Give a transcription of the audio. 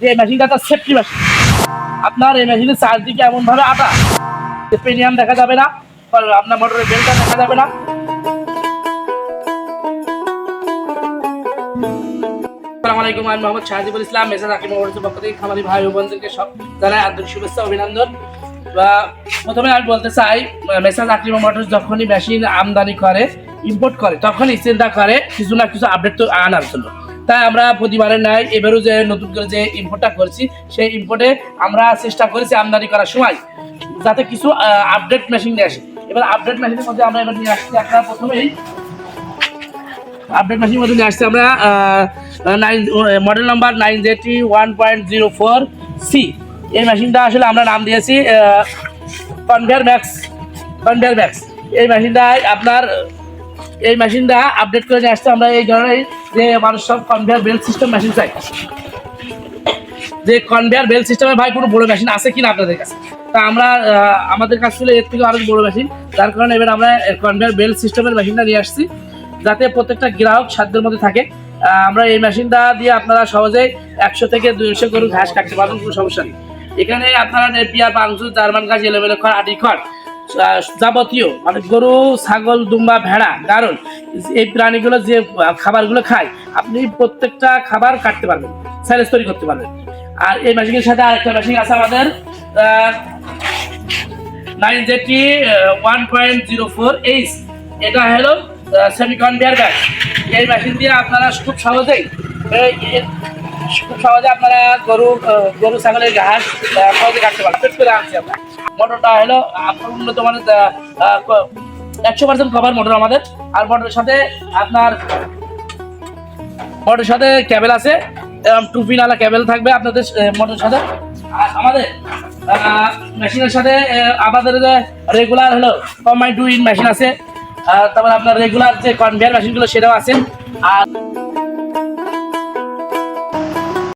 যে মেশিনটা safety machine আপনার এই মেশিনের চারদিকে এমনভাবে আটা। যে পেনিয়াম দেখা যাবে না আপনার মোটরের বেলটা দেখা যাবে না। আসসালামু আলাইকুম, আমি মোহাম্মদ শাহজিবুল ইসলাম মেসাজ আকিম মোটরসের পক্ষ থেকে খামারি ভাই বোনদেরকে সব জানাই আন্তরিক শুভেচ্ছা অভিনন্দন। বা প্রথমে আমি বলতে চাই মেসাজ আকিম মোটরস যখনই মেশিন আমদানি করে ইম্পোর্ট করে, তখনই চিন্তা করে কিছু না কিছু আপডেট তো আনার জন্য। তাই আমরা প্রতিবারের নাই, এবারও যে নতুন করে যে ইম্পোর্টটা করছি, সেই ইম্পোর্টে আমরা চেষ্টা করেছি আমদানি করার সময় যাতে কিছু আপডেট মেশিন নিয়ে আসে। এবার আপডেট মেশিনের মধ্যে আমরা এবার নিয়ে আসছি আপনারা প্রথমেই আপডেট মেশিনের মধ্যে নিয়ে আসছি আমরা nine model number nine JT one point zero four C এই মেশিনটা আসলে আমরা নাম দিয়েছি কনভেয়ার ম্যাক্স কনভেয়ার ম্যাক্স এই মেশিনটায় আপনার এই মেশিনটা আপডেট করে নিয়ে আসছে। আমরা এই ধরনের যে মানুষ সব কনভেয়ার বেল্ট সিস্টেম মেশিন চাই। যে কনভেয়ার বেল্ট সিস্টেমের ভাই কোনো বড় মেশিন আছে কিনা আপনাদের কাছে? তা আমরা আমাদের কাছে ছিল এর থেকে আরও বড় মেশিন যার কারণে এবার আমরা কনভেয়ার বেল্ট সিস্টেমের মেশিনটা নিয়ে আসছি। যাতে প্রত্যেকটা গ্রাহক সাধ্যের মধ্যে থাকে। আমরা এই মেশিনটা দিয়ে আপনারা সহজেই একশো থেকে দুইশো গরু ঘাস কাটতে পারবেন, কোনো সমস্যা নেই। এখানে আপনারা নেপিয়ার পাংশু জার্মান গাছ এলোমেলো খড় আটি খড় যাবতীয় মানে গরু, ছাগল, দুম্বা, ভেড়া কারণ এই প্রাণীগুলো যে খাবারগুলো খায়, আপনি প্রত্যেকটা খাবার কাটতে পারবেন স্যালেজ তৈরি করতে পারবেন। আর এই মেশিনের সাথে আরেকটা মেশিন আছে আমাদের nine JT one point zero four H এটা হলো সেমি কনভেয়ার ব্যাগ এই মেশিন দিয়ে আপনারা খুব সহজেই খুব সহজে আপনারা গরু গরু, ছাগলের ঘাস সহজে কাটতে ফিট করে আনছি আমরা। মোটরটা হলো, আপনার উন্নত মানের একশো পার্সেন্ট কভার মোটর আমাদের। আর মোটরের সাথে আপনার মোটরের সাথে ক্যাবেল আছে এবং টু পিনালা ক্যাবেল থাকবে আপনাদের মোটরের সাথে। আর আমাদের মেশিনের সাথে আমাদের রেগুলার হলো কম্বাইন টু ইন মেশিন আছে। তারপর আপনার রেগুলার যে কনভেয়ার মেশিনগুলো সেটাও আছে। আর